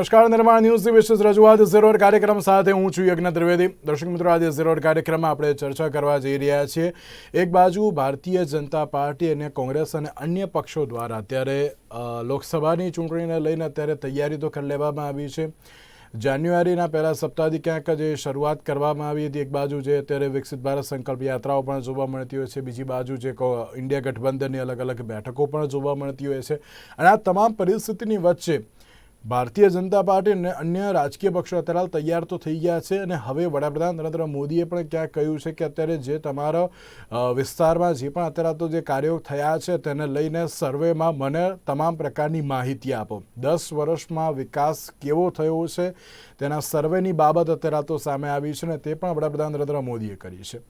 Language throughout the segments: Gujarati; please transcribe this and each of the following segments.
નમસ્કાર, નિર્માણ ન્યૂઝની વિશેષ રજૂઆત. ઝીરોર કાર્યક્રમ સાથે હું છું યજ્ઞ ત્રિવેદી. દર્શક મિત્રો, આજે ઝીરોર કાર્યક્રમમાં આપણે ચર્ચા કરવા જઈ રહ્યા છીએ. એક બાજુ ભારતીય જનતા પાર્ટી અને કોંગ્રેસ અને અન્ય પક્ષો દ્વારા અત્યારે લોકસભાની ચૂંટણીને લઈને અત્યારે તૈયારી તો કરી લેવામાં આવી છે. જાન્યુઆરીના પહેલા સપ્તાહથી ક્યાંક જે શરૂઆત કરવામાં આવી હતી. એક બાજુ જે અત્યારે વિકસિત ભારત સંકલ્પ યાત્રાઓ પણ જોવા મળતી હોય છે. બીજી બાજુ જે ઇન્ડિયા ગઠબંધનની અલગ અલગ બેઠકો પણ જોવા મળતી હોય છે. અને આ તમામ પરિસ્થિતિની વચ્ચે ભારતીય જનતા પાર્ટી અને અન્ય રાજકીય પક્ષો અત્યારે તૈયાર તો થઈ ગયા છે અને હવે વડાપ્રધાન નરેન્દ્ર મોદીએ પણ ક્યાંક કહ્યું છે કે અત્યારે જે તમારા વિસ્તારમાં જે પણ અત્યારે તો જે કાર્યો થયા છે તેને લઈને સર્વેમાં મને તમામ પ્રકારની માહિતી આપો. દસ વર્ષમાં વિકાસ કેવો થયો છે? તેના સર્વેની બાબત અત્યારે તો સામે આવી છે ને તે પણ વડાપ્રધાન નરેન્દ્ર મોદીએ કરી છે.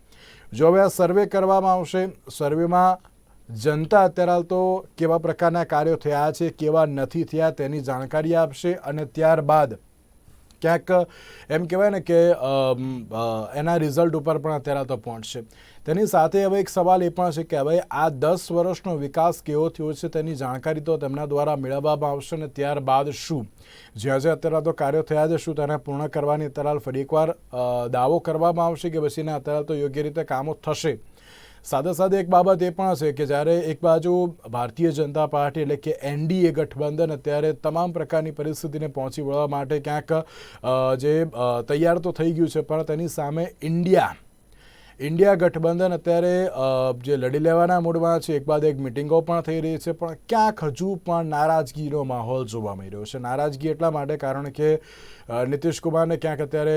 જો હવે આ સર્વે કરવામાં આવશે, સર્વેમાં જનતા અત્યારે હાલ તો કેવા પ્રકારના કાર્યો થયા છે, કેવા નથી થયા તેની જાણકારી આપશે અને ત્યારબાદ ક્યાંક એમ કહેવાય ને કે એના રિઝલ્ટ ઉપર પણ અત્યારે તો પહોંચશે. તેની સાથે હવે એક સવાલ એ પણ છે કે હવે આ દસ વર્ષનો વિકાસ કેવો થયો છે તેની જાણકારી તો તેમના દ્વારા મેળવવામાં આવશે અને ત્યારબાદ શું? જ્યાં જ્યાં અત્યારે તો કાર્યો થયા છે, શું તેને પૂર્ણ કરવાની અત્યારે ફરી એકવાર દાવો કરવામાં આવશે કે પછીના અત્યારે તો યોગ્ય રીતે કામો થશે? સાથે સાથે એક બાબત એ પણ છે કે જ્યારે એક બાજુ ભારતીય જનતા પાર્ટી એટલે કે એનડીએ ગઠબંધન અત્યારે તમામ પ્રકારની પરિસ્થિતિને પહોંચી વળવા માટે ક્યાંક જે તૈયાર તો થઈ ગયું છે, પણ તેની સામે ઇન્ડિયા ઇન્ડિયા ગઠબંધન અત્યારે જે લડી લેવાના મૂડમાં છે એક બાદ એક મિટિંગો પણ થઈ રહી છે પણ ક્યાંક હજુ પણ નારાજગીનો માહોલ જોવા મળી રહ્યો છે. નારાજગી એટલા માટે કારણ કે અ, નીતિશ કુમારને ક્યાંક અત્યારે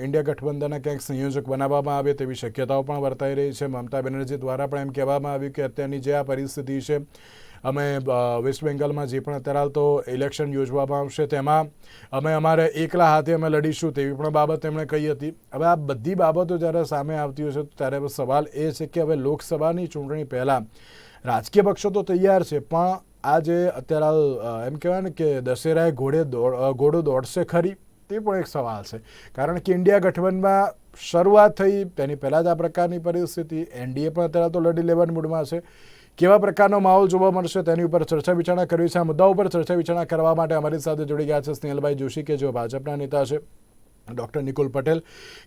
ઇન્ડિયા ગઠબંધનને ક્યાંક સંયોજક બનાવવામાં આવે તેવી શક્યતાઓ પણ વર્તાઈ રહી છે. મમતા બેનર્જી દ્વારા પણ એમ કહેવામાં આવ્યું કે અત્યારની જે આ પરિસ્થિતિ છે અમે વેસ્ટ બેંગાલમાં જે પણ અત્યારે તો ઇલેક્શન યોજવામાં આવશે તેમાં અમે અમારે એકલા હાથે અમે લડીશું તેવી પણ બાબત તેમણે કહી હતી. હવે આ બધી બાબતો જ્યારે સામે આવતી હોય છે ત્યારે સવાલ એ છે કે હવે લોકસભાની ચૂંટણી પહેલાં રાજકીય પક્ષો તો તૈયાર છે, પણ આ જે અત્યારે એમ કહેવાય ને કે દશેરાએ ઘોડે દોડ ઘોડો દોડશે ખરી, તે પણ એક સવાલ છે. કારણ કે ઇન્ડિયા ગઠબંધનમાં શરૂઆત થઈ, તેની પહેલાં જ આ પ્રકારની પરિસ્થિતિ, એનડીએ પણ અત્યારે તો લડી લેવાની મૂડમાં છે. કેવા પ્રકારનો માહોલ જોવા મળશે તેની ઉપર ચર્ચા વિચારણા કરવી છે. આ મુદ્દા ઉપર ચર્ચા વિચારણા કરવા માટે અમારી સાથે જોડી ગયા છે સ્નેહલભાઈ જોશી, કે જેઓ ભાજપના નેતા છે. ડૉક્ટર નિકુલ પટેલ,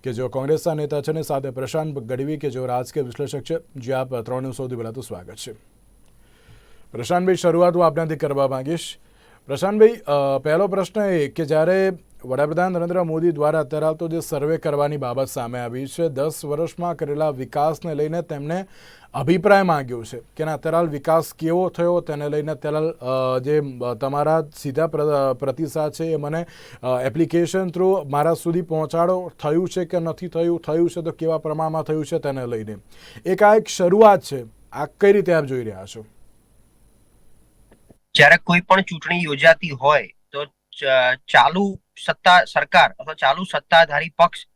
કે જેઓ કોંગ્રેસના નેતા છે, અને સાથે પ્રશાંત ગઢવી, કે જેઓ રાજકીય વિશ્લેષક છે. જે આપ ત્રણનું સૌથી પહેલાં તો સ્વાગત છે. પ્રશાંતભાઈ, શરૂઆત હું આપનાથી કરવા માગીશ. પ્રશાંતભાઈ પહેલો પ્રશ્ન એ કે જ્યારે વડાપ્રધાન નરેન્દ્ર મોદી દ્વારા અત્યારે હાલ તો જે સર્વે કરવાની બાબત સામે આવી છે, દસ વર્ષમાં કરેલા વિકાસને લઈને તેમણે અભિપ્રાય માંગ્યો છે કે અત્યારે હાલ વિકાસ કેવો થયો તેને લઈને અત્યારે જે તમારા સીધા પ્રતિસાદ છે એ મને એપ્લિકેશન થ્રુ મારા સુધી પહોંચાડો, થયું છે કે નથી થયું થયું છે તો કેવા પ્રમાણમાં થયું છે તેને લઈને. એક આ એક શરૂઆત છે, આ કઈ રીતે આપ જોઈ રહ્યા છો? જ્યારે કોઈ પણ ચૂંટણી યોજાતી હોય તો ચાલુ સત્તા સરકાર અથવા ચાલુ સત્તાધારી પક્ષ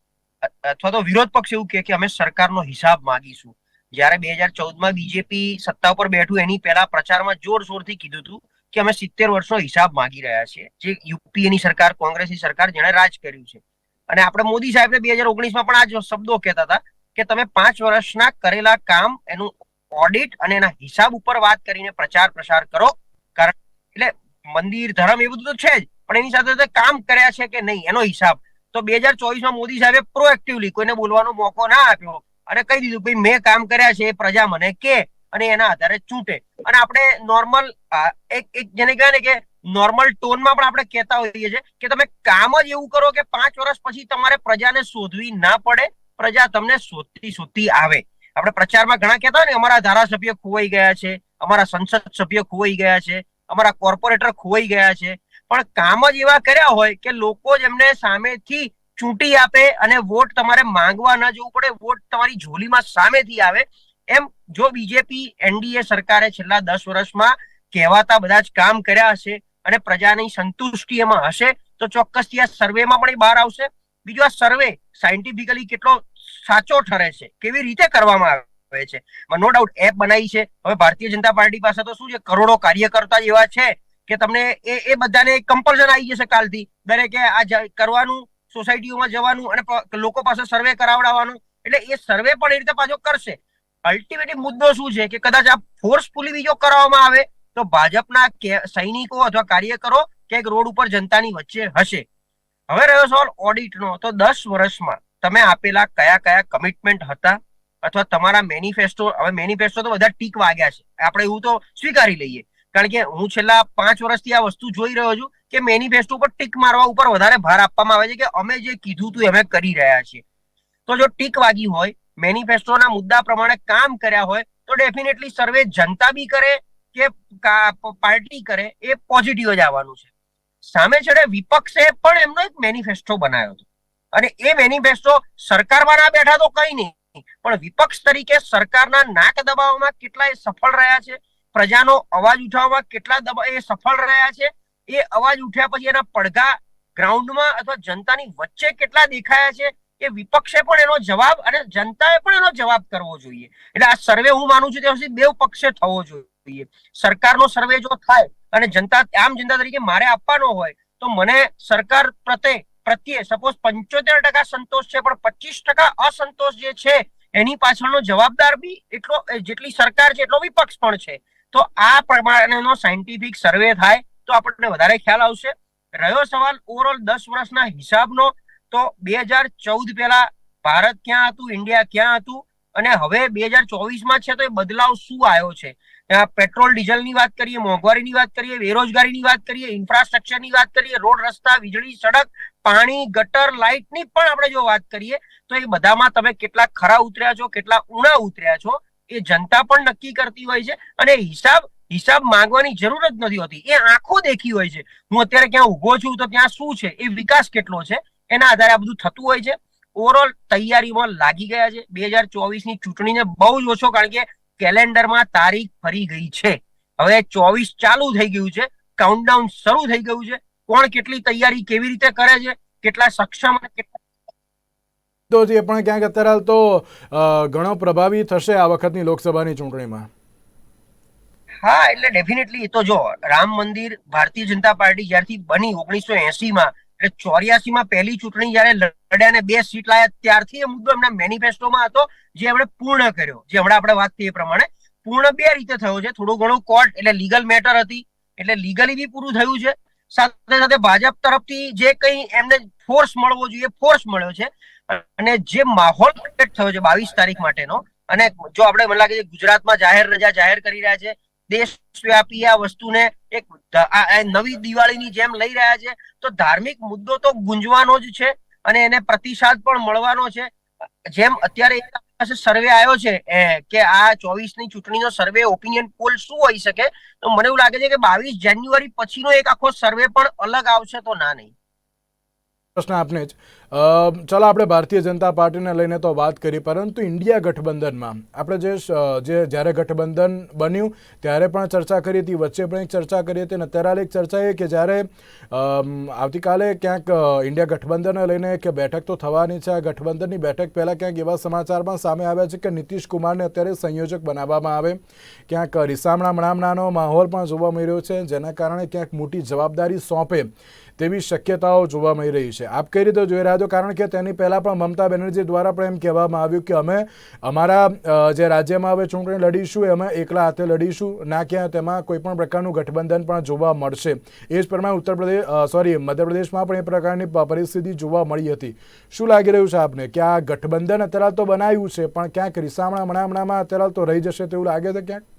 અથવા તો વિરોધ પક્ષ એવું કે અમે સરકારનો હિસાબ માંગીશું. જ્યારે બે હજાર ચૌદમાં બીજેપી સત્તા ઉપર બેઠું એની પહેલા પ્રચારમાં જોરશોરથી કીધું હતું કે અમે સિત્તેર વર્ષનો હિસાબ માંગી રહ્યા છીએ. જે યુપીએની સરકાર, કોંગ્રેસની સરકાર, જેણે રાજ કર્યું છે. અને આપણે મોદી સાહેબને બે હજાર ઓગણીસમાં પણ આ શબ્દો કહેતા હતા કે તમે પાંચ વર્ષના કરેલા કામ, એનું ઓડિટ અને એના હિસાબ ઉપર વાત કરીને પ્રચાર પ્રસાર કરો. કારણ એટલે મંદિર, ધર્મ એ બધું તો છે જ. પણ એની સાથે કામ કર્યા છે કે નહીં, એનો હિસાબ. તો બે હજાર ચોવીસમાં મોદી સાહેબે પ્રોએક્ટિવલી કોઈને બોલવાનો મોકો ના આપ્યો અને કહી દીધું, ભાઈ, મેં કામ કર્યા છે એ પ્રજા મને કે અને એના આધારે ચૂંટે. અને આપણે નોર્મલ એક એક જેને કહેવાય ને કે નોર્મલ ટોનમાં પણ આપણે કહેતા હોઈએ છીએ કે તમે કામ જ એવું કરો કે પાંચ વર્ષ પછી તમારે પ્રજાને શોધવી ના પડે, પ્રજા તમને શોધતી શોધતી આવે. આપણે પ્રચારમાં ઘણા કહેતા હોય ને, અમારા ધારાસભ્ય ખોવાઈ ગયા છે, અમારા સંસદ સભ્ય ખોવાઈ ગયા છે, અમારા કોર્પોરેટર ખોવાઈ ગયા છે. પણ કામ જ એવા કર્યા હોય કે લોકો જ એમને સામેથી ચૂંટી આપે અને વોટ તમારે માંગવા ના જવું પડે, વોટ તમારી ઝોલીમાં સામેથી આવે. એમ જો બીજેપી એનડીએ સરકારે છેલ્લા દસ વર્ષમાં કહેવાતા બધા જ કામ કર્યા હશે અને પ્રજાની સંતુષ્ટિ એમાં હશે, તો ચોક્કસથી આ સર્વેમાં પણ એ બહાર આવશે. બીજું આ સર્વે સાયન્ટિફિકલી કેટલો સાચો ઠરે છે, કેવી રીતે કરવામાં આવે છે? નો ડાઉટ એપ બનાવી છે. હવે ભારતીય જનતા પાર્ટી પાસે તો શું છે? કરોડો કાર્યકર્તા જેવા છે. કે તમને એ એ બધાને કમ્પલ્સન આવી જશે કાલથી. દરેકે આ કરવાનું સોસાયટીઓમાં જવાનું અને લોકો પાસે સર્વે કરાવડાવવાનું. એટલે એ સર્વે પણ એ રીતે પાછો કરશે. અલ્ટિમેટલી મુદ્દો શું છે કે કદાચ આ ફોર્સફુલી બીજો કરવામાં આવે, તો ભાજપના સૈનિકો અથવા કાર્યકરો ક્યાંક રોડ ઉપર જનતાની વચ્ચે હશે. હવે રહ્યો સવાલ ઓડિટનો તો દસ વર્ષમાં તમે આપેલા કયા કયા કમિટમેન્ટ હતા? અથવા તમારા મેનિફેસ્ટો હવે મેનિફેસ્ટો તો બધા ટીક વાગ્યા છે. આપણે એવું તો સ્વીકારી લઈએ. કારણ કે હું છેલ્લા પાંચ વર્ષથી આ વસ્તુ જોઈ રહ્યો છું કે મેનિફેસ્ટો ઉપર ટીક મારવા ઉપર વધારે ભાર આપવામાં આવે છે કે અમે જે કીધું હતું અમે કરી રહ્યા છીએ. તો જો ટીક વાગી હોય મેનિફેસ્ટોના મુદ્દા પ્રમાણે કામ કર્યા હોય, તો ડેફિનેટલી સર્વે જનતા બી કરે કે પાર્ટી કરે એ પોઝિટિવ જ આવવાનું છે. સામે છેડે વિપક્ષે પણ એમનો એક મેનિફેસ્ટો બનાવ્યો હતો. અને એ મેનિફેસ્ટો સરકારમાં ના બેઠા તો કઈ નહીં, પણ વિપક્ષ તરીકે સરકારના નાક દબાવવામાં કેટલાય સફળ રહ્યા છે પ્રજાનો અવાજ ઉઠાવવામાં કેટલા દબા, એ સફળ રહ્યા છે? એ અવાજ ઉઠ્યા પછી એના પડઘા ગ્રાઉન્ડમાં અથવા જનતાની વચ્ચે કેટલા દેખાયા છે? એ વિપક્ષે પણ એનો જવાબ અને જનતાએ પણ એનો જવાબ કરવો જોઈએ. એટલે આ સર્વે હું માનું છું ત્યાં સુધી બે પક્ષે થવો જોઈએ. સરકારનો સર્વે જો થાય અને જનતા, આમ જનતા તરીકે મારે આપવાનો હોય, તો મને સરકાર પ્રત્યે પ્રત્યે સપોઝ પંચોતેર ટકા સંતોષ છે, પણ પચીસ ટકા અસંતોષ જે છે, એની પાછળનો જવાબદાર બી એટલો, જેટલી સરકાર છે, એટલો વિપક્ષ પણ છે. તો આ પ્રમાણેનો સાયન્ટિફિક સર્વે થાય તો આપણને વધારે ખ્યાલ આવશે. રહ્યો સવાલ ઓવરઓલ દસ વર્ષના હિસાબનો, તો બે હજાર ચૌદ પહેલા ભારત ક્યાં હતું, ઇન્ડિયા ક્યાં હતું, અને હવે બે હજાર ચોવીસમાં છે તો એ બદલાવ શું આવ્યો છે? પેટ્રોલ, ડીઝલની વાત કરીએ, મોંઘવારીની વાત કરીએ, બેરોજગારીની વાત કરીએ, ઇન્ફ્રાસ્ટ્રક્ચરની વાત કરીએ, રોડ, રસ્તા, વીજળી, સડક, પાણી, ગટર, લાઇટની પણ આપણે જો વાત કરીએ, તો એ બધામાં તમે કેટલા ખરા ઉતર્યા છો, કેટલા ઊણા ઉતર્યા છો એ જનતા પણ નક્કી કરતી હોય છે અને હિસાબ હિસાબ માંગવાની જરૂર જ નથી હોતી. એ આંખો દેખી હોય છે. હું અત્યારે ક્યાં ઊભો છું તો ત્યાં શું છે? એ વિકાસ કેટલો છે? એના આધારે આ બધું થતું હોય છે. ઓવરઓલ તૈયારીમાં લાગી ગયા છે. બે હજાર ચોવીસની ચૂંટણીને બહુ જ ઓછો કારણ કે કેલેન્ડરમાં તારીખ ફરી ગઈ છે. હવે ચોવીસ ચાલુ થઈ ગયું છે. કાઉન્ટડાઉન શરૂ થઈ ગયું છે. કોણ કેટલી તૈયારી કેવી રીતે કરે છે? કેટલા સક્ષમ અને કેટલા તો પણ ક્યાંક અત્યારે હાલ તો ઘણો પ્રભાવી થશે આ વખતની લોકસભાની ચૂંટણીમાં. હા, એટલે ડેફિનેટલી એ તો જો, રામ મંદિર ભારતીય જનતા પાર્ટી જ્યારથી બની ઓગણીસો એસી માં એટલે ચોર્યાસી માં પહેલી ચૂંટણી જયારે લડ્યા ને બે સીટ લાયા ત્યારથી એ મુદ્દો એમના મેનિફેસ્ટોમાં હતો, જે એમણે પૂર્ણ કર્યો. જે હમણાં આપણે વાત થઈ એ પ્રમાણે, પૂર્ણ બે રીતે થયો છે. થોડું ઘણું કોર્ટ એટલે લીગલ મેટર હતી, એટલે લીગલી બી પૂરું થયું છે. સાથે સાથે ભાજપ તરફથી જે કંઈ એમને ફોર્સ મળવો જોઈએ ફોર્સ મળ્યો છે. અને જે માહોલ ક્રિએટ થયો છે બાવીસ તારીખ માટેનો, અને જો આપણે મને લાગે છે ગુજરાતમાં જાહેર રજા જાહેર કરી રહ્યા છે, દેશવ્યાપી આ વસ્તુને એક નવી દિવાળીની જેમ લઈ રહ્યા છે, તો ધાર્મિક મુદ્દો તો ગુંજવાનો જ છે, અને એને પ્રતિસાદ પણ મળવાનો છે. જેમ અત્યારે પાસે સર્વે આવ્યો છે કે આ ચોવીસની ચૂંટણીનો સર્વે ઓપિનિયન પોલ શું હોઈ શકે? તો મને એવું લાગે છે કે બાવીસ જાન્યુઆરી પછીનો એક આખો સર્વે પણ અલગ આવશે તો ના નહીં. પ્રશ્ન આપને જ. ચાલો આપણે ભારતીય જનતા પાર્ટીને લઈને તો વાત કરી, પરંતુ ઇન્ડિયા ગઠબંધનમાં આપણે જે જે જ્યારે ગઠબંધન બન્યું, ત્યારે પણ ચર્ચા કરી હતી, વચ્ચે પણ એક ચર્ચા કરી હતી, અને અત્યારે એક ચર્ચા એ કે જ્યારે આવતીકાલે ક્યાંક ઇન્ડિયા ગઠબંધનને લઈને કે બેઠક તો થવાની છે, આ ગઠબંધનની બેઠક પહેલાં ક્યાંક એવા સમાચાર પણ સામે આવ્યા છે કે નીતિશ કુમારને અત્યારે સંયોજક બનાવવામાં આવે. ક્યાંક રિસામણા મણામણાનો માહોલ પણ જોવા મળી રહ્યો છે, જેના કારણે ક્યાંક મોટી જવાબદારી સોંપે. તેવી શક્યતાઓ જોવા મળી રહી છે. આપ કઈ રીતે જોઈ રહ્યા છો? કારણ કે તેની પહેલાં પણ મમતા બેનર્જી દ્વારા પણ એમ કહેવામાં આવ્યું કે અમે અમારા જે રાજ્યમાં હવે ચૂંટણી લડીશું અમે એકલા હાથે લડીશું. ના ક્યાં તેમાં કોઈ પણ પ્રકારનું ગઠબંધન પણ જોવા મળશે. એ જ પ્રમાણે ઉત્તર પ્રદેશ સોરી મધ્યપ્રદેશમાં પણ એ પ્રકારની પરિસ્થિતિ જોવા મળી હતી. શું લાગી રહ્યું છે આપને? કે આ ગઠબંધન અત્યારે તો બનાવ્યું છે, પણ ક્યાંક રિસામણા મણામણામાં અત્યારે તો રહી જશે તેવું લાગે છે ક્યાંક?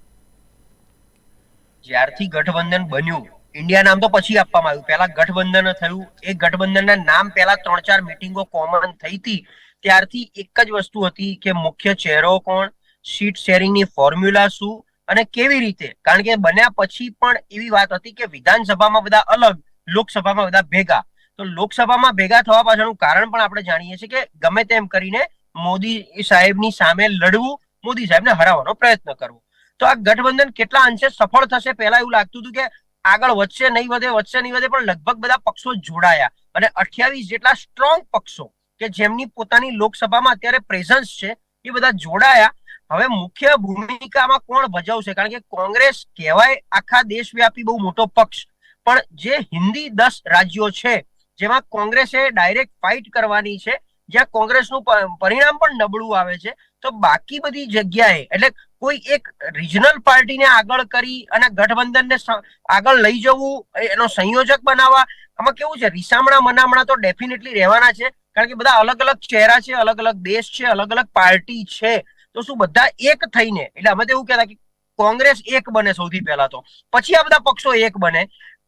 જ્યારથી ગઠબંધન બન્યું ઇન્ડિયા નામ તો પછી આપવામાં આવ્યું. પહેલા ગઠબંધન થયું. એ ગઠબંધનના નામ પહેલા ત્રણ ચાર મિટિંગો કોમન થઈ હતી. ત્યારથી એક જ વસ્તુ હતી કે મુખ્ય ચહેરો કોણ સીટ શેરિંગની ફોર્મ્યુલા શું અને કેવી રીતે? કારણ કે બન્યા પછી પણ એવી વાત હતી કે વિધાનસભામાં બધા અલગ, લોકસભામાં બધા ભેગા. તો લોકસભામાં ભેગા થવા પાછળનું કારણ પણ આપણે જાણીએ છીએ કે ગમે તેમ કરીને મોદી સાહેબની સામે લડવું, મોદી સાહેબને હરાવવાનો પ્રયત્ન કરવો. તો આ ગઠબંધન કેટલા અંશે સફળ થશે પહેલા એવું લાગતું હતું કે આગળ વધશે નહીં વધે, વધશે નહીં વધે, પણ લગભગ બધા પક્ષો જોડાયા. અને અઠ્યાવીસ જેટલા સ્ટ્રોંગ પક્ષો કે જેમની પોતાની લોકસભામાં અત્યારે પ્રેઝન્સ છે, એ બધા જોડાયા. હવે મુખ્ય ભૂમિકામાં કોણ ભજવશે? કારણ કે કોંગ્રેસ કહેવાય આખા દેશવ્યાપી બહુ મોટો પક્ષ. પણ જે હિન્દી દસ રાજ્યો છે, જેમાં કોંગ્રેસે ડાયરેક્ટ ફાઇટ કરવાની છે, જ્યાં કોંગ્રેસનું પરિણામ પણ નબળું આવે છે, તો બાકી બધી જગ્યાએ, એટલે કોઈ એક રિજનલ પાર્ટીને આગળ કરી અને ગઠબંધનને આગળ લઈ જવું એનો સંયોજક બનાવવા. આમાં કેવું છે, રીસામણા મનામણા તો ડેફિનેટલી રહેવાના છે, કારણ કે બધા અલગ અલગ ચહેરા છે, અલગ અલગ દેશ છે, અલગ અલગ પાર્ટી છે. તો શું બધા એક થઈને, એટલે અમે તો એવું કહેતા કે કોંગ્રેસ એક બને સૌથી પહેલા તો. પછી આ બધા પક્ષો એક બને.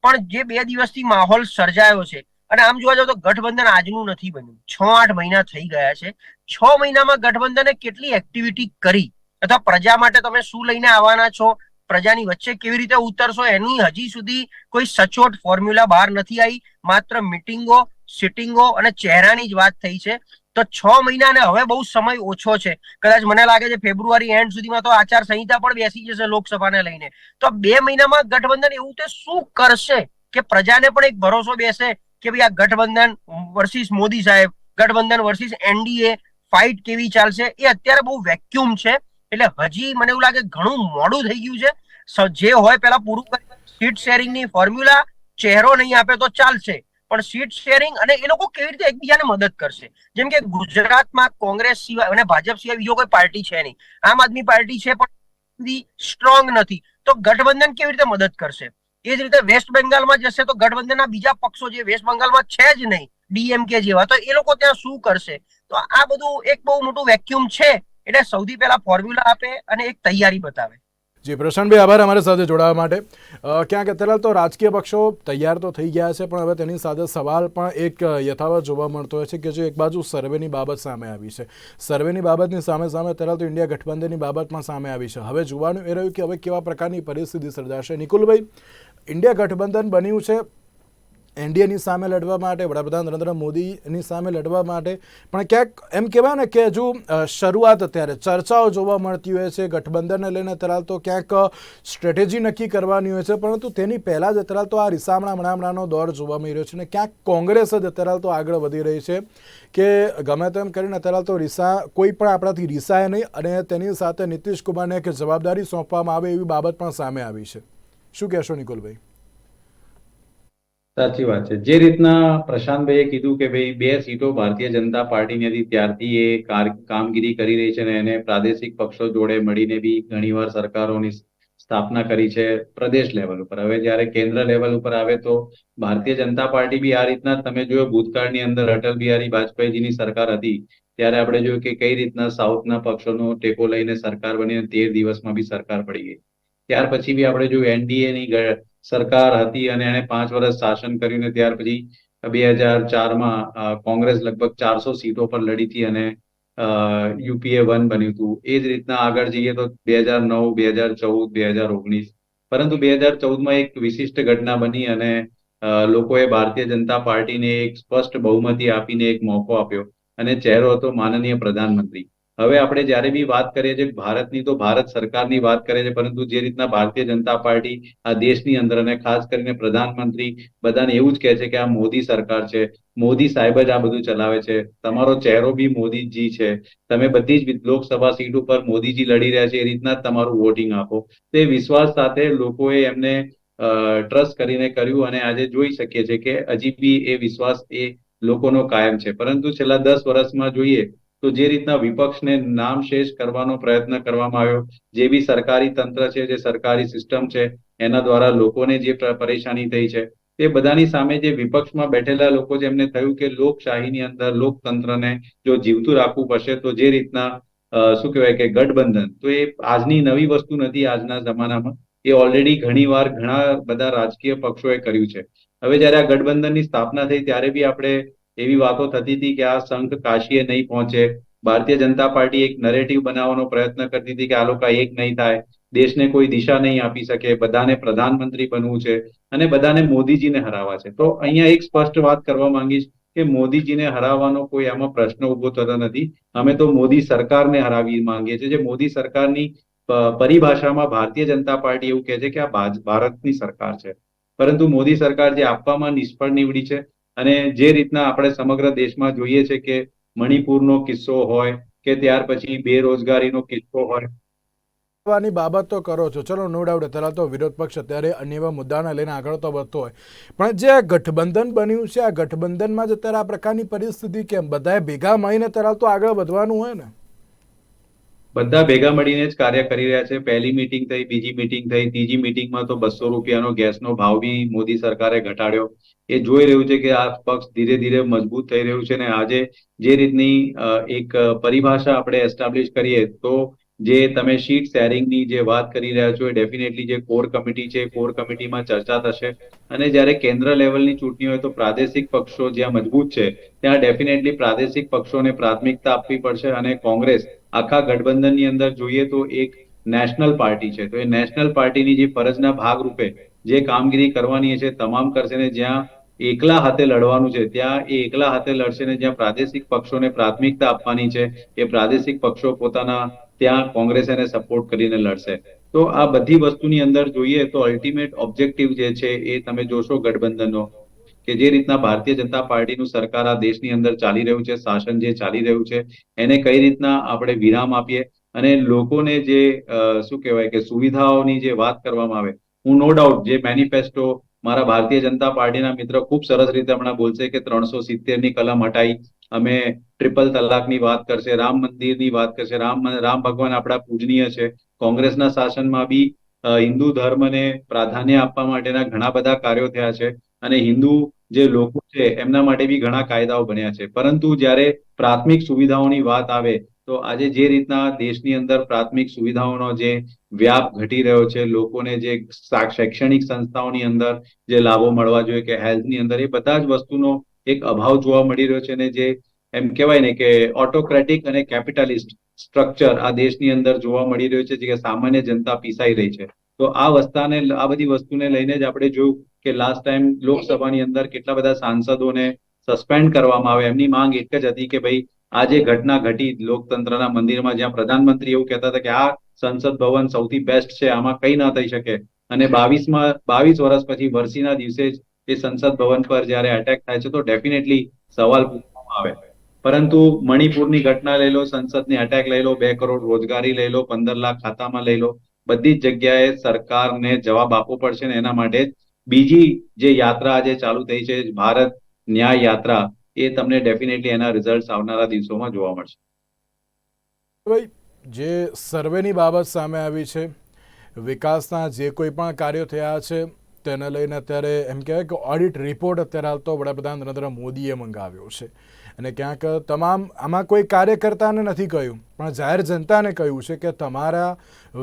પણ જે બે દિવસથી માહોલ સર્જાયો છે, અને આમ જોવા જાવ તો ગઠબંધન આજનું નથી બન્યું. છ આઠ મહિના થઈ ગયા છે. છ મહિનામાં ગઠબંધને કેટલી એક્ટિવિટી કરી? અથવા પ્રજા માટે તમે શું લઈને આવવાના છો? પ્રજાની વચ્ચે કેવી રીતે ઉતરશો? એની હજી સુધી કોઈ સચોટ ફોર્મ્યુલા બહાર નથી આવી માત્ર મિટિંગો સિટિંગો અને ચહેરાની જ વાત થઈ છે. તો છ મહિના ને હવે બહુ સમય ઓછો છે. કદાચ મને લાગે છે ફેબ્રુઆરી એન્ડ સુધીમાં તો આચાર સંહિતા પણ બેસી જશે લોકસભાને લઈને. તો બે મહિનામાં ગઠબંધન એવું તે શું કરશે? કે પ્રજાને પણ એક ભરોસો બેસે કે ભાઈ આ ગઠબંધન વર્સિસ મોદી સાહેબ, ગઠબંધન વર્સિસ એનડીએ ફાઇટ કેવી ચાલશે? એ અત્યારે બહુ વેક્યુમ છે. એટલે હજી મને એવું લાગે ઘણું મોડું થઈ ગયું છે. જે હોય પેલા પૂરું કરી સીટ શેરિંગની ફોર્મ્યુલા ચહેરો નહીં આપે તો ચાલશે. પણ સીટ શેરિંગ અને એ લોકો કેવી રીતે એકબીજાને મદદ કરશે? જેમ કે ગુજરાતમાં કોંગ્રેસ સિવાય અને ભાજપ સિવાય બીજો કોઈ પાર્ટી છે નહીં. આમ આદમી પાર્ટી છે પણ સ્ટ્રોંગ નથી. તો ગઠબંધન કેવી રીતે મદદ કરશે? એ જ રીતે વેસ્ટ બેંગાલમાં જશે તો ગઠબંધનના બીજા પક્ષો જે વેસ્ટ બંગાળમાં છે જ નહીં, ડીએમકે જેવા, તો એ લોકો ત્યાં શું કરશે? તો આ બધું એક બહુ મોટું વેક્યુમ છે. એટલે સૌથી પહેલા ફોર્મ્યુલા આપે અને એક તૈયારી બતાવે. જી, પ્રશાંતભાઈ, આભાર અમારી સાથે જોડાવા માટે. ક્યાંક અત્યારે તો રાજકીય પક્ષો તૈયાર તો થઈ ગયા છે, પણ હવે તેની સાથે સવાલ પણ એક યથાવત જોવા મળતો હોય છે કે જે એક બાજુ સર્વેની બાબત સામે આવી છે. સર્વેની બાબતની સામે સામે અત્યારે તો ઇન્ડિયા ગઠબંધનની બાબત પણ સામે આવી છે. હવે જોવાનું એ રહ્યું કે હવે કેવા પ્રકારની પરિસ્થિતિ સર્જાશે. નિકુલભાઈ, ઇન્ડિયા ગઠબંધન બન્યું છે એનડીએની સામે લડવા માટે, વડાપ્રધાન નરેન્દ્ર મોદીની સામે લડવા માટે. પણ ક્યાંક એમ કહેવાય ને કે હજુ શરૂઆત અત્યારે ચર્ચાઓ જોવા મળતી હોય છે, ગઠબંધનને લઈને અત્યારે તો ક્યાંક સ્ટ્રેટેજી નક્કી કરવાની હોય છે, પરંતુ તેની પહેલાં જ અત્યારે તો આ રિસામણા મણામણાનો દોર જોવા મળી રહ્યો છે અને ક્યાંક કોંગ્રેસ જ અત્યારે તો આગળ વધી રહી છે કે ગમે તેમ કરીને અત્યારે તો રિસા, કોઈ પણ આપણાથી રિસાય નહીં અને તેની સાથે નીતિશ કુમારને એક જવાબદારી સોંપવામાં આવે એવી બાબત પણ સામે આવી છે. શું કહેશો નિકુલભાઈ? સાચી વાત છે. જે રીતના પ્રશાંતભાઈએ કીધું કે ભાઈ બે સીટો ભારતીય જનતા પાર્ટીની હતી, ત્યારથી એ કામગીરી કરી રહી છે અને એને પ્રાદેશિક પક્ષો જોડે મળીને બી ઘણીવાર સરકારોની સ્થાપના કરી છે પ્રદેશ લેવલ ઉપર. હવે જ્યારે કેન્દ્ર લેવલ ઉપર આવે તો ભારતીય જનતા પાર્ટી બી આ રીતના તમે જોયો ભૂતકાળની અંદર અટલ બિહારી વાજપેયીજીની સરકાર હતી, ત્યારે આપણે જોયું કે કઈ રીતના સાઉથના પક્ષોનો ટેકો લઈને સરકાર બની તેર દિવસમાં બી સરકાર પડી ગઈ. ત્યાર પછી બી આપણે જોયું એનડીએ ની ગ- સરકાર હતી અને એને પાંચ વર્ષ શાસન કર્યું ને ત્યાર પછી બે હજાર ચારમાં કોંગ્રેસ લગભગ ચારસો સીટો પર લડી હતી અને યુપીએ વન બન્યું હતું. એ જ રીતના આગળ જઈએ તો બે હજાર નવ, બે હજાર ચૌદ, બે હજાર ઓગણીસ. પરંતુ બે હજાર ચૌદમાં એક વિશિષ્ટ ઘટના બની અને લોકોએ ભારતીય જનતા પાર્ટીને એક સ્પષ્ટ બહુમતી આપીને એક મોકો આપ્યો અને ચહેરો હતો માનનીય પ્રધાનમંત્રી. હવે આપણે જ્યારે બી વાત કરીએ છીએ ભારતની, તો ભારત સરકારની વાત કરે છે, પરંતુ જે રીતના ભારતીય જનતા પાર્ટી આ દેશની અંદર અને ખાસ કરીને પ્રધાનમંત્રી બધાને એવું જ કહે છે કે આ મોદી સરકાર છે, મોદી સાહેબ જ આ બધું ચલાવે છે, તમારો ચહેરો બી મોદીજી છે, તમે બધી જ લોકસભા સીટ ઉપર મોદીજી લડી રહ્યા છે, એ રીતના તમારું વોટિંગ આપો. તે વિશ્વાસ સાથે લોકોએ એમને ટ્રસ્ટ કરીને કર્યું અને આજે જોઈ શકીએ છીએ કે હજી બી એ વિશ્વાસ એ લોકોનો કાયમ છે. પરંતુ છેલ્લા દસ વર્ષમાં જોઈએ તો જે રીતના વિપક્ષને નામશેષ કરવાનો પ્રયત્ન કરવામાં આવ્યો, જે બી સરકારી તંત્ર છે, જે સરકારી સિસ્ટમ છે, એના દ્વારા લોકોને જે પરેશાની થઈ છે, તે બધાની સામે જે વિપક્ષમાં બેઠેલા લોકો જેમને થયું કે લોકશાહીની અંદર લોકતંત્રને જો જીવતું રાખવું પડશે, તો જે રીતના શું કહેવાય કે ગઠબંધન, તો એ આજની નવી વસ્તુ નથી આજના જમાનામાં. એ ઓલરેડી ઘણી વાર ઘણા બધા રાજકીય પક્ષોએ કર્યું છે. હવે જ્યારે આ ગઠબંધનની સ્થાપના થઈ, ત્યારે બી આપણે એવી વાતો થતી હતી કે આ સંઘ કાશીએ નહીં પહોંચે. ભારતીય જનતા પાર્ટી એક નરેટિવ બનાવવાનો પ્રયત્ન કરતી હતી કે આ લોકો એક નહીં થાય. દેશને કોઈ દિશા નહીં આપી શકે. બધાને પ્રધાનમંત્રી બનવું છે અને બધાને મોદીજીને હરાવવા છે. તો અહીંયા એક સ્પષ્ટ વાત કરવા માંગીશ કે મોદીજીને હરાવવાનો કોઈ આમાં પ્રશ્ન ઊભો થતો નથી. અમે તો મોદી સરકારને હરાવી માંગીએ છીએ. જે મોદી સરકારની પરિભાષામાં ભારતીય જનતા પાર્ટી એવું કહે છે કે આ ભારતની સરકાર છે. પરંતુ મોદી સરકાર જે આપવામાં નિષ્ફળ નીવડી છે અને જે રીતના આપણે સમગ્ર દેશમાં જોઈએ છે કે મણિપુરનો કિસ્સો હોય કે ત્યાર પછી બેરોજગારીનો કિસ્સો હોય. ની બાબત તો કરો છો. ચલો નો ડાઉટ અત્યારે તો વિરોધ પક્ષ અત્યારે અન્ય એવા મુદ્દાને લઈને આગળ તો વધતો હોય. પણ જે આ ગઠબંધન બન્યું છે આ ગઠબંધનમાં જ અત્યારે આ પ્રકારની પરિસ્થિતિ કેમ? બધાએ ભેગા મળીને અત્યારે તો આગળ વધવાનું હોય ને? બધા ભેગા મળીને જ કાર્ય કરી રહ્યા છે. પહેલી મીટિંગ થઈ બીજી મીટિંગ થઈ ત્રીજી મીટિંગમાં તો બસો રૂપિયાનો ગેસનો ભાવ બી મોદી સરકારે ઘટાડ્યો. એ જોઈ રહ્યું છે કે આ પક્ષ ધીરે ધીરે મજબૂત થઈ રહ્યું છે અને આજે જે રીતની એક પરિભાષા આપણે એસ્ટાબ્લિશ કરીએ તો જે તમે શીટ શેરિંગની જે વાત કરી રહ્યા છો એ ડેફિનેટલી જે કોર કમિટી છે કોર કમિટીમાં ચર્ચા થશે. અને જ્યારે કેન્દ્ર લેવલની ચૂંટણી હોય તો પ્રાદેશિક પક્ષો જ્યાં મજબૂત છે, ત્યાં ડેફિનેટલી પ્રાદેશિક પક્ષોને પ્રાથમિકતા આપવી પડશે અને કોંગ્રેસ આખા ગઠબંધનની અંદર જોઈએ તો એક નેશનલ પાર્ટી છે. તો એ નેશનલ પાર્ટીની જે ફરજના ભાગરૂપે જે કામગીરી કરવાની છે તમામ કરશે ને જ્યાં એકલા હાથે લડવાનું છે. ત્યાં એ એકલા હાથે લડશે ને જ્યાં પ્રાદેશિક પક્ષોને પ્રાથમિકતા આપવાની છે, એ પ્રાદેશિક પક્ષો પોતાના ત્યાં કોંગ્રેસ એને સપોર્ટ કરીને લડશે. તો આ બધી વસ્તુની અંદર જોઈએ તો અલ્ટિમેટ ઓબ્જેક્ટિવ જે છે એ તમે જોશો ગઠબંધનનો, કે જે રીતના ભારતીય જનતા પાર્ટીનું સરકાર આ દેશની અંદર ચાલી રહ્યું છે, શાસન જે ચાલી રહ્યું છે, એને કઈ રીતના આપણે વિરામ આપીએ અને લોકોને જે શું કહેવાય કે સુવિધાઓની જે વાત કરવામાં આવે, હું નો ડાઉટ જે મેનિફેસ્ટો મારા ભારતીય જનતા પાર્ટીના મિત્ર ખૂબ સરસ રીતે હમણાં બોલશે કે ત્રણસો સિત્તેરની કલમ હટાઈ અમે ટ્રિપલ તલાકની વાત કરશે, રામ મંદિરની વાત કરશે, રામ રામ ભગવાન આપણા પૂજનીય છે. કોંગ્રેસના શાસનમાં બી હિન્દુ ધર્મને પ્રાધાન્ય આપવા માટેના ઘણા બધા કાર્યો થયા છે અને હિન્દુ જે લોકો છે એમના માટે બી ઘણા કાયદાઓ બન્યા છે. પરંતુ જ્યારે પ્રાથમિક સુવિધાઓની વાત આવે તો આજે જે રીતના દેશની અંદર પ્રાથમિક સુવિધાઓનો જે વ્યાપ ઘટી રહ્યો છે, લોકોને જે શૈક્ષણિક સંસ્થાઓની અંદર જે લાભો મળવા જોઈએ કે હેલ્થની અંદર, એ બધા જ વસ્તુનો એક અભાવ જોવા મળી રહ્યો છે અને જે એમ કહેવાય ને કે ઓટોક્રેટિક અને કેપિટાલિસ્ટ સ્ટ્રક્ચર આ દેશની અંદર જોવા મળી રહ્યું છે, જે સામાન્ય જનતા પીસાઈ રહી છે. તો આ વસ્તાને, આ બધી વસ્તુને લઈને જ આપણે જોયું કે લાસ્ટ ટાઈમ લોકસભાની અંદર કેટલા બધા સાંસદોને સસ્પેન્ડ કરવામાં આવે, એમની માંગ એક જ હતી કે ભાઈ આ જે ઘટના ઘટી, લોકતંત્રના મંદિરમાં જ્યાં પ્રધાનમંત્રી એવું કહેતા હતા કે આ સંસદ ભવન સૌથી બેસ્ટ છે, આમાં કઈ ના થઈ શકે. અને બાવીસમાં, બાવીસ વર્ષ પછી વરસીના દિવસે જ એ સંસદ ભવન પર જ્યારે એટેક થાય છે, તો ડેફિનેટલી સવાલ પૂછવામાં આવે. પરંતુ મણિપુરની ઘટના લઈ લો, સંસદની અટેક લઈ લો, બે કરોડ રોજગારી લઈ લો, પંદર લાખ ખાતામાં લઈ લો, બધી જ જગ્યાએ સરકારને જવાબ આપવો પડશે ને એના માટે બીજી જે યાત્રા આજે ચાલુ થઈ છે, ભારત ન્યાય યાત્રા એ તમને ડેફિનેટલી એના રિઝલ્ટ આવનારા દિવસોમાં જોવા મળશે. ભાઈ, જે સર્વેની બાબત સામે આવી છે, વિકાસના જે કોઈ પણ કાર્યો થયા છે, તેને લઈને અત્યારે એમ કહેવાય કે ઓડિટ રિપોર્ટ અત્યારે હાલ વડાપ્રધાન નરેન્દ્ર મોદીએ મંગાવ્યો છે. અને ક્યાંક તમામ આમાં કોઈ કાર્યકર્તાને નથી કહ્યું, પણ જાહેર જનતાને કહ્યું છે કે તમારા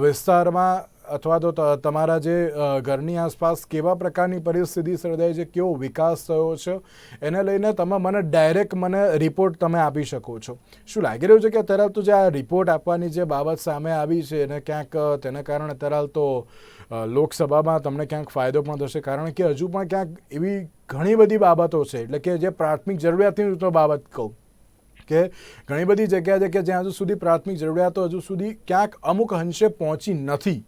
વિસ્તારમાં અથવા તો તમારા જે ઘરની આસપાસ કેવા પ્રકારની પરિસ્થિતિ સર્જાય છે, કેવો વિકાસ થયો છે, એને લઈને તમે મને ડાયરેક્ટ મને રિપોર્ટ તમે આપી શકો છો. શું લાગી રહ્યું છે કે અત્યારે તો જે આ રિપોર્ટ આપવાની જે બાબત સામે આવી છે, એને ક્યાંક તેના કારણે અત્યારે તો લોકસભામાં તમને ક્યાંક ફાયદો પણ થશે? કારણ કે હજુ પણ ક્યાંક એવી ઘણી બધી બાબતો છે, એટલે કે જે પ્રાથમિક જરૂરિયાતની તો બાબત કહું કે ઘણી બધી જગ્યા છે કે જ્યાં હજુ સુધી પ્રાથમિક જરૂરિયાતો હજુ સુધી ક્યાંક અમુક અંશે પહોંચી નથી.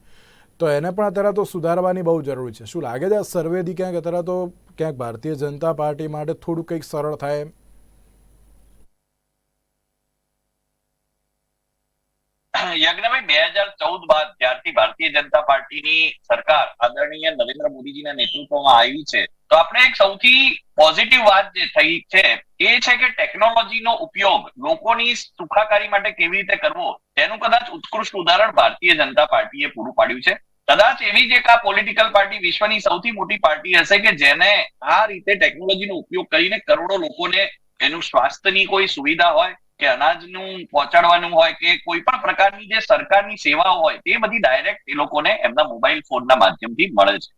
તો એને પણ અત્યારે તો સુધારવાની બહુ જરૂર છે. શું લાગે છે આ સર્વેથી ક્યાંક અત્યારે તો ક્યાંક ભારતીય જનતા પાર્ટી માટે થોડું કંઈક સરળ થાય એમ? યજ્ઞભાઈ, બે હજાર ચૌદ બાદ જ્યારથી ભારતીય જનતા પાર્ટીની સરકાર આદરણીય નરેન્દ્ર મોદીજીના નેતૃત્વમાં આવી છે, તો આપણે એક સૌથી પોઝિટિવ વાત જે થઈ છે એ છે કે ટેકનોલોજીનો ઉપયોગ લોકોની સુખાકારી માટે કેવી રીતે કરવો, તેનું કદાચ ઉત્કૃષ્ટ ઉદાહરણ ભારતીય જનતા પાર્ટીએ પૂરું પાડ્યું છે. કદાચ એવી જ એક આ પોલિટિકલ પાર્ટી વિશ્વની સૌથી મોટી પાર્ટી હશે કે જેને આ રીતે ટેકનોલોજીનો ઉપયોગ કરીને કરોડો લોકોને એનું સ્વાસ્થ્યની કોઈ સુવિધા હોય, કે અનાજનું પહોંચાડવાનું હોય, કે કોઈ પણ પ્રકારની જે સરકારની સેવાઓ હોય, તે બધી ડાયરેક્ટ એ લોકોને એમના મોબાઈલ ફોનના માધ્યમથી મળે છે.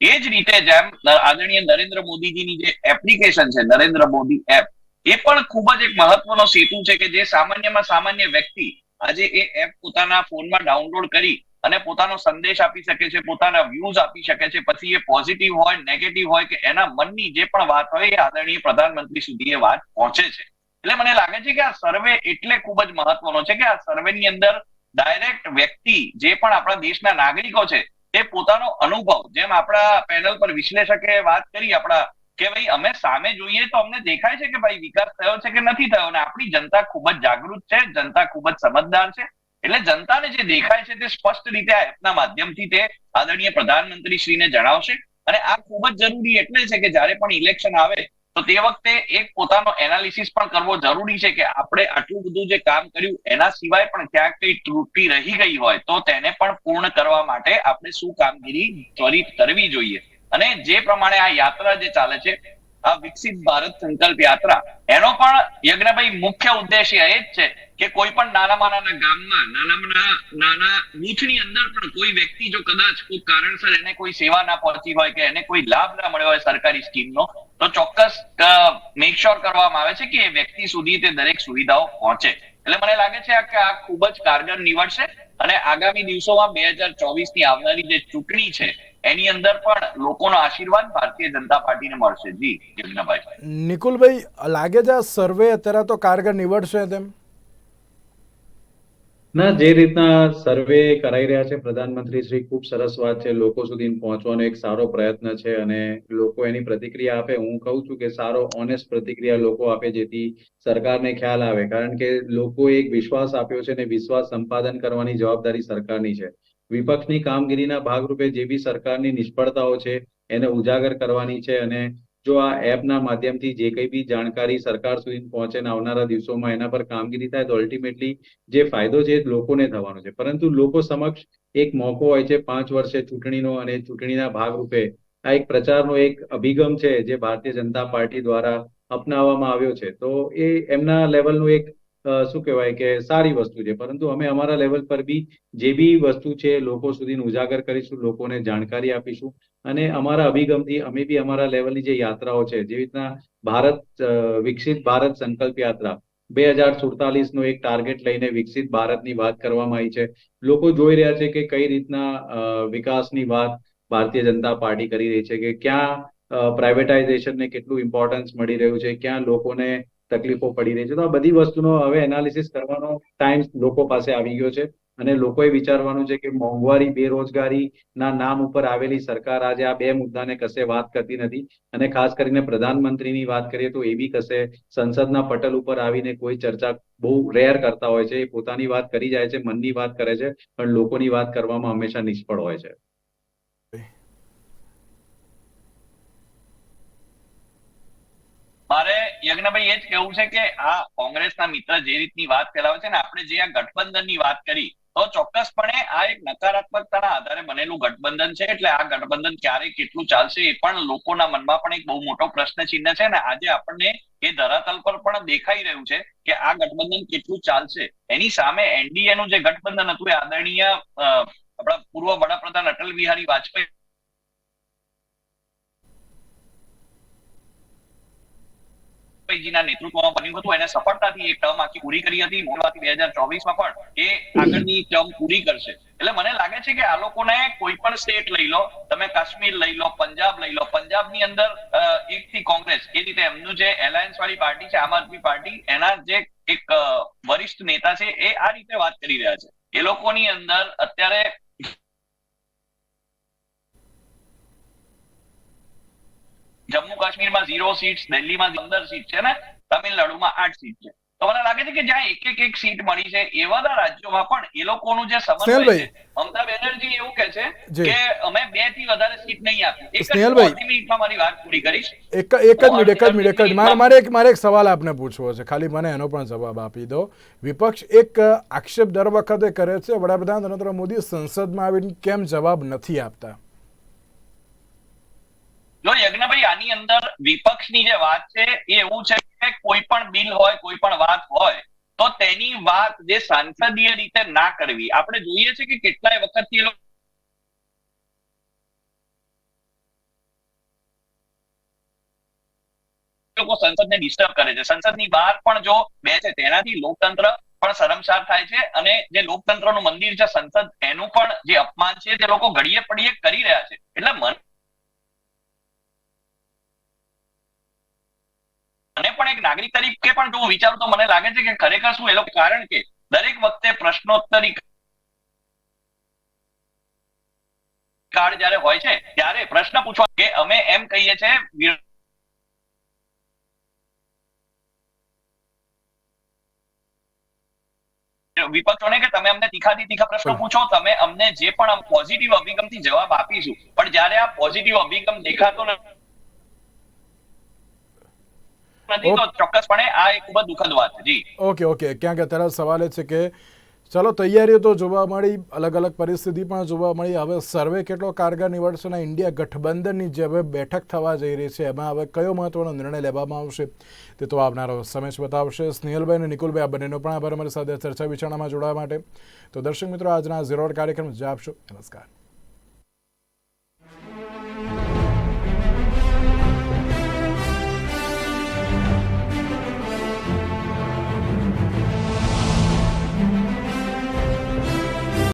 એ જ રીતે જેમ આદરણીય નરેન્દ્ર મોદીજીની જે એપ્લિકેશન છે, નરેન્દ્ર મોદી એપ, એ પણ ખૂબ જ એક મહત્વનો સેતુ છે કે જે સામાન્યમાં સામાન્ય વ્યક્તિ આજે એ એપ પોતાના ફોનમાં ડાઉનલોડ કરી અને પોતાનો સંદેશ આપી શકે છે, પોતાના વ્યૂઝ આપી શકે છે. પછી એ પોઝિટિવ હોય નેગેટિવ હોય કે એના મનની જે પણ વાત હોય એ આદરણીય પ્રધાનમંત્રી સુધી એ વાત પહોંચે છે. એટલે મને લાગે છે કે આ સર્વે એટલે ખૂબ જ મહત્વનો છે કે આ સર્વેની અંદર ડાયરેક્ટ વ્યક્તિ જે પણ આપણા દેશના નાગરિકો છે, તે પોતાનો અનુભવ, જેમ આપણા પેનલ પર વિશ્લેષકે વાત કરી, આપણા કે ભાઈ અમે સામે જોઈએ તો અમને દેખાય છે કે ભાઈ વિકાસ થયો છે કે નથી થયો? અને આપણી જનતા ખૂબ જ જાગૃત છે, જનતા ખૂબ જ સમજદાર છે. એટલે જનતાને જે દેખાય છે તે સ્પષ્ટ રીતે એપના માધ્યમથી તે આદરણીય પ્રધાનમંત્રી શ્રીને જણાવશે. અને આ ખૂબ જ જરૂરી એટલે છે કે જ્યારે પણ ઇલેક્શન આવે, તો તે વખતે એક પોતાનો એનાલિસિસ પણ કરવો જરૂરી છે કે આપણે આટલું બધું જે કામ કર્યું, એના સિવાય પણ ક્યાંક કઈ ત્રુટી રહી ગઈ હોય, તો તેને પણ પૂર્ણ કરવા માટે આપણે શું કામગીરી ત્વરિત કરવી જોઈએ. અને જે પ્રમાણે આ યાત્રા જે ચાલે છે વિકસિત ભારત સંકલ્પ યાત્રા. એનો પણ યજ્ઞભાઈ મુખ્ય ઉદ્દેશ્ય એ જ છે કે કોઈ પણ નાનામાં નાના ગામમાં નાનામાં નાના બૂથની અંદર પણ કોઈ વ્યક્તિ જો કદાચ કોઈ કારણસર એને કોઈ સેવા ના પહોંચી હોય કે એને કોઈ લાભ ના મળ્યો હોય સરકારી સ્કીમનો, તો ચોક્કસ મેક શ્યોર કરવામાં આવે છે કે એ વ્યક્તિ સુધી તે દરેક સુવિધાઓ પહોંચે. એટલે મને લાગે છે કે આ ખૂબ જ કારગર નીવડશે અને આગામી દિવસોમાં બે હજાર ચોવીસની આવનારી જે ચૂંટણી છે એની અંદર પણ લોકોનો આશીર્વાદ ભારતીય જનતા પાર્ટીને મળશે. જી યજ્ઞભાઈ નિકુલભાઈ લાગે છે આ સર્વે અત્યારે તો કારગર નીવડશે તેમ? ના જે રીતના સર્વે કરાઈ રહ્યા છે પ્રધાનમંત્રી શ્રી ખૂબ સરસ વાત છે લોકો સુધી પહોંચવાનો એક સારો પ્રયત્ન છે અને લોકો એની પ્રતિક્રિયા આપે. હું કહું છું કે સારો ઓનેસ્ટ પ્રતિક્રિયા લોકો આપે જેથી સરકારને ખ્યાલ આવે. કારણ કે લોકો એક વિશ્વાસ આપ્યો છે અને વિશ્વાસ સંપાદન કરવાની જવાબદારી સરકારની છે. વિપક્ષની કામગીરીના ભાગરૂપે જે બી સરકારની નિષ્ફળતાઓ છે, એને ઉજાગર કરવાની છે અને જો આ એપના માધ્યમથી જે કંઈ બી જાણકારી સરકાર સુધી પહોંચે ને આવનારા દિવસોમાં એના પર કામગીરી થાય તો અલ્ટિમેટલી જે ફાયદો છે એ લોકોને થવાનો છે. પરંતુ લોકો સમક્ષ એક મોકો હોય છે પાંચ વર્ષે ચૂંટણીનો અને ચૂંટણીના ભાગરૂપે. આ એક પ્રચારનો એક અભિગમ છે જે ભારતીય જનતા પાર્ટી દ્વારા અપનાવવામાં આવ્યો છે. તો એ એમના લેવલનું એક શું કહેવાય કે સારી વસ્તુ છે. પરંતુ અમે અમારા લેવલ પર બી જે બી વસ્તુ છે, લોકો સુધી ઉજાગર કરીશું, લોકોને જાણકારી આપીશું. અને અમારા અભિગમથી અમે બી અમારા લેવલની જે યાત્રાઓ છે, જેવી રીતના ભારત વિકસિત ભારત સંકલ્પ યાત્રા, બે હજાર સુડતાલીસ નો એક ટાર્ગેટ લઈને વિકસિત ભારતની વાત કરવામાં આવી છે. લોકો જોઈ રહ્યા છે કે કઈ રીતના વિકાસની વાત ભારતીય જનતા પાર્ટી કરી રહી છે કે ક્યાં પ્રાઇવેટાઇઝેશનને કેટલું ઇમ્પોર્ટન્સ મળી રહ્યું છે, ક્યાં લોકોને તકલીફો પડી રહી છે. તો આ બધી વસ્તુનો હવે એનાલિસિસ કરવાનો ટાઈમ લોકો પાસે આવી ગયો છે અને લોકોએ વિચારવાનું છે કે મોંઘવારી બેરોજગારી ના નામ ઉપર આવેલી સરકાર આજે આ બે મુદ્દાને કશે વાત કરતી નથી. અને ખાસ કરીને પ્રધાનમંત્રીની વાત કરીએ તો એ બી કશે સંસદના પટલ ઉપર આવીને કોઈ ચર્ચા બહુ રેર કરતા હોય છે. એ પોતાની વાત કરી જાય છે, મનની વાત કરે છે, પણ લોકોની વાત કરવામાં હંમેશા નિષ્ફળ હોય છે મારે યજ્ઞભાઈ એ જ કેવું છે કે આ કોંગ્રેસના મિત્ર જે રીતની વાત ફેલાવે છે ને, આપણે જે આ ગઠબંધનની વાત કરી, તો ચોક્કસપણે આ એક નકારાત્મકતાના આધારે બનેલું ગઠબંધન છે. એટલે આ ગઠબંધન ક્યારે કેટલું ચાલશે એ પણ લોકોના મનમાં પણ એક બહુ મોટો પ્રશ્ન ચિહ્ન છે ને, આજે આપણને એ ધરાતલ પર પણ દેખાઈ રહ્યું છે કે આ ગઠબંધન કેટલું ચાલશે. એની સામે એનડીએ નું જે ગઠબંધન હતું એ આદરણીય આપણા પૂર્વ વડાપ્રધાન અટલ બિહારી વાજપેયી વાજપેયીજીના નેતૃત્વમાં બન્યું હતું. એને સફળતાથી એક ટર્મ આખી પૂરી કરી હતી. મોડવાથી બે હજાર ચોવીસમાં પણ એ આગળની ટર્મ પૂરી કરશે. એટલે મને લાગે છે કે આ લોકોને કોઈ પણ સ્ટેટ લઈ લો, તમે કાશ્મીર લઈ લો, પંજાબ લઈ લો, પંજાબની અંદર એક થી કોંગ્રેસ, એ રીતે એમનું જે એલાયન્સ વાળી પાર્ટી છે, આમ આદમી પાર્ટી, એના જે એક વરિષ્ઠ નેતા છે, એ આ રીતે વાત કરી રહ્યા છે. એ લોકોની અંદર અત્યારે જમ્મુ કાશ્મીરમાં ઝીરો સીટ દિલ્હીમાં પંદર સીટ છે ને તમિલનાડુમાં આઠ સીટ છે. તો મને લાગે છે કે જ્યાં એક એક એક સીટ મળી છે એવા રાજ્યોમાં પણ એ લોકોનું જે સમન્વય છે મમતા બેનર્જી એવું કે છે કે અમે બેથી વધારે સીટ નહીં આપી એક જ. મિનિટમાં મારી વાત પૂરી કરીશ. એક એક જ મિનિટ એક જ મિનિટ એક મારે મારે એક મારે એક સવાલ આપને પૂછવો છે. ખાલી મને એનો પણ જવાબ આપી દો. વિપક્ષ એક આક્ષેપ દર વખતે કરે છે. વડાપ્રધાન નરેન્દ્ર મોદી સંસદમાં આવીને કેમ જવાબ નથી આપતા? જો યજ્ઞભાઈ, આની અંદર વિપક્ષની જે વાત છે, એ એવું છે કે કોઈ પણ બિલ હોય, કોઈ પણ વાત હોય, તો તેની વાત જે સાંસદીય રીતે ના કરવી. આપણે જોઈએ છે કે કેટલાય વખતથી લોકો લોકો સંસદને ડિસ્ટર્બ કરે છે. સંસદની બહાર પણ જો બે છે, તેનાથી લોકતંત્ર પણ શરમસાર થાય છે અને જે લોકતંત્રનું મંદિર છે સંસદ, એનું પણ જે અપમાન છે તે લોકો ઘડીએ પડીએ કરી રહ્યા છે. એટલે મને મને પણ એક નાગરિક તરીકે પણ જો હું વિચારું તો મને લાગે છે કે ખરેખર શું એ લોકો કારણ કે દરેક વખતે પ્રશ્નોત્તરી કાળ જ્યારે હોય છે ત્યારે પ્રશ્ન પૂછવા કે અમે એમ કહીએ છીએ વિપક્ષોને કે તમે અમને તીખાથી તીખા પ્રશ્નો પૂછો તમે અમને જે પણ પોઝિટિવ અભિગમથી જવાબ આપીશું પણ જ્યારે આ પોઝિટિવ અભિગમ દેખાતો નથી નથી તો ચોક્કસપણે આ એક ખૂબ જ દુઃખદ વાત છે. જી. Okay okay. ક્યાંક અત્યારે સવાલ એ છે કે ચલો તૈયારીઓ તો જોવા મળી અલગ અલગ પરિસ્થિતિ પણ જોવા મળી. હવે સર્વે કેટલો કારગર નીવડશે અને ઇન્ડિયા ગઠબંધનની જે હવે બેઠક થવા જઈ રહી છે એમાં હવે કયો મહત્વનો નિર્ણય લેવામાં આવશે તે તો આવનારો સમય જ બતાવશે. સ્નેહલભાઈ અને નિકુલભાઈ આ બંનેનો પણ આભાર અમારી સાથે ચર્ચા વિચારણામાં જોડાવા માટે. તો દર્શક મિત્રો આજના ઝીરો કાર્યક્રમ જ આપશો. નમસ્કાર.